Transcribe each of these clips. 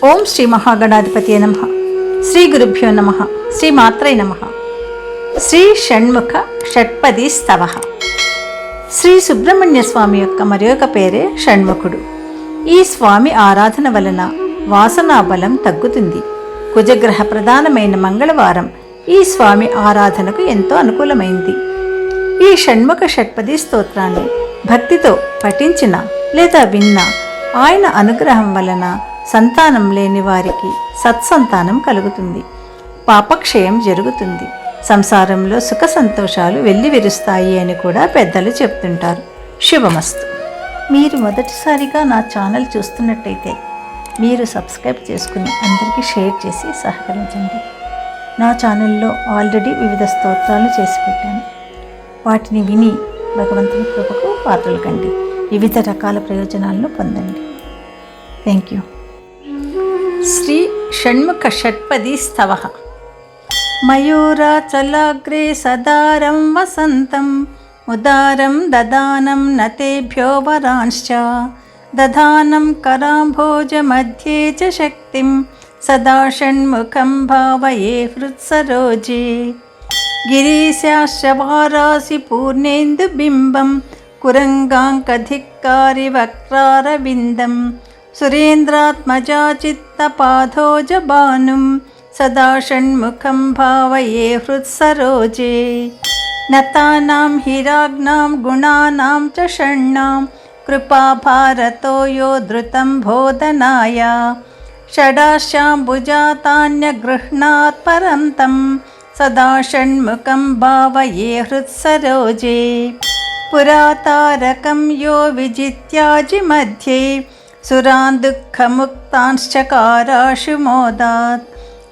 ఓం శ్రీ మహాగణాధిపతి నమ. శ్రీ గురుభ్యో నమ. శ్రీ మాత్రై నమ. శ్రీ షణ్ముఖ షట్పది స్తవ. శ్రీ సుబ్రహ్మణ్య స్వామి యొక్క మరి ఒక పేరే షణ్ముఖుడు. ఈ స్వామి ఆరాధన వలన వాసనా బలం తగ్గుతుంది. కుజగ్రహ ప్రధానమైన మంగళవారం ఈ స్వామి ఆరాధనకు ఎంతో అనుకూలమైంది. ఈ షణ్ముఖ షట్పది స్తోత్రాన్ని భక్తితో పఠించిన లేదా విన్న ఆయన అనుగ్రహం వలన సంతానం లేని వారికి సత్సంతానం కలుగుతుంది. పాపక్షయం జరుగుతుంది. సంసారంలో సుఖ సంతోషాలు వెళ్ళి విరుస్తాయి అని కూడా పెద్దలు చెప్తుంటారు. శుభమస్తు. మీరు మొదటిసారిగా నా ఛానల్ చూస్తున్నట్టయితే మీరు సబ్స్క్రైబ్ చేసుకుని అందరికీ షేర్ చేసి సహకరించండి. నా ఛానల్లో ఆల్రెడీ వివిధ స్తోత్రాలు చేసి పెట్టాను. వాటిని విని భగవంతుని కృపకు పాత్రలు కండి. వివిధ రకాల ప్రయోజనాలను పొందండి. Thank you. శ్రీ షణ్ముఖ షట్పది స్తవ మయూరాచలాగ్రే సదారం వసంతం ముదారం దదానం నతేభ్యో వరాంశ్చ దధానం కరాంభోజमध्ये च शक्तिं सदा षण्मुखं भावये हृत्सरोजे गिरीशाश्रवारासि पूर्णेन्दुबिम्बं कुरङ्गाङ्कधिक्कारि वक्रारविन्दम् सुरेन्द्रात्मजा चित्तपाधोजबानुं सदा षण्मुखं भावये हृत्सरोजे। नतानां हिराग्नां गुणानां च षण्णां कृपाभारतो यो धृतं बोधनाय षडाशाम्बुजातान्यगृह्णात् तं सदा षण्मुखं भावये हृत्सरोजे। पुरातारकं यो विजित्याजिमध्ये सुरान् दुःखमुक्तांश्चकाराशु मोदात्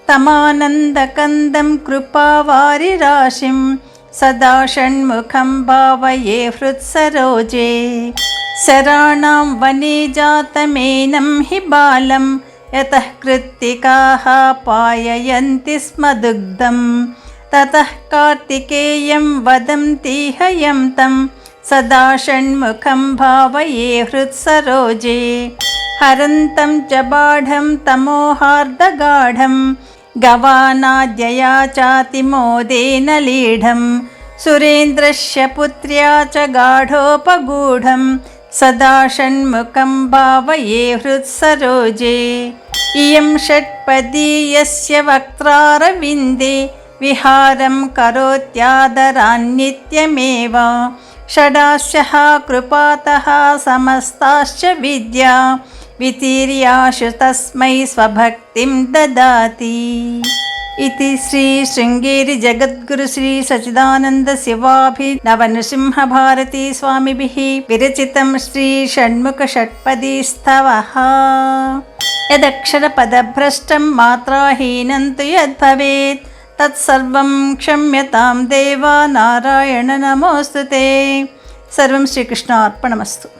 तमानन्दकन्दं कृपावारिराशिं सदा षण्मुखं भावये हृत्सरोजे। शराणां वने जातमेनं हि बालं यतः कृत्तिकाः पाययन्ति स्म दुग्धं ततः कार्तिकेयं वदन्ति हयं तं सदा षण्मुखं भावये हृत्सरोजे। हरन्तं च बाढं तमोहार्दगाढं। गवानाद्यया चातिमोदेन लीढं सुरेन्द्रस्य पुत्र्या च गाढोपगूढं। सदा षण्मुखं भावये हृत्सरोजे। इयं षट्पदीयस्य वक्त्रारविन्दे। विहारं करोत्यादरान्नित्यमेव। षडाश्चः कृपातः समस्ताश्च विद्या वितीर्याशु तस्मै स्वभक्तिं ददाति इति श्रीशृङ्गेरिजगद्गुरु श्री सच्चिदानन्दशिवाभिनवनृसिंहभारतीस्वामिभिः विरचितं श्रीषण्मुखषट्पदीस्तवः यदक्षरपदभ्रष्टं मात्राहीनं तु यद्भवेत् తత్సర్వం క్షమ్యతాం దేవా నారాయణ నమోస్తు సర్వం శ్రీకృష్ణ అర్పణమస్తు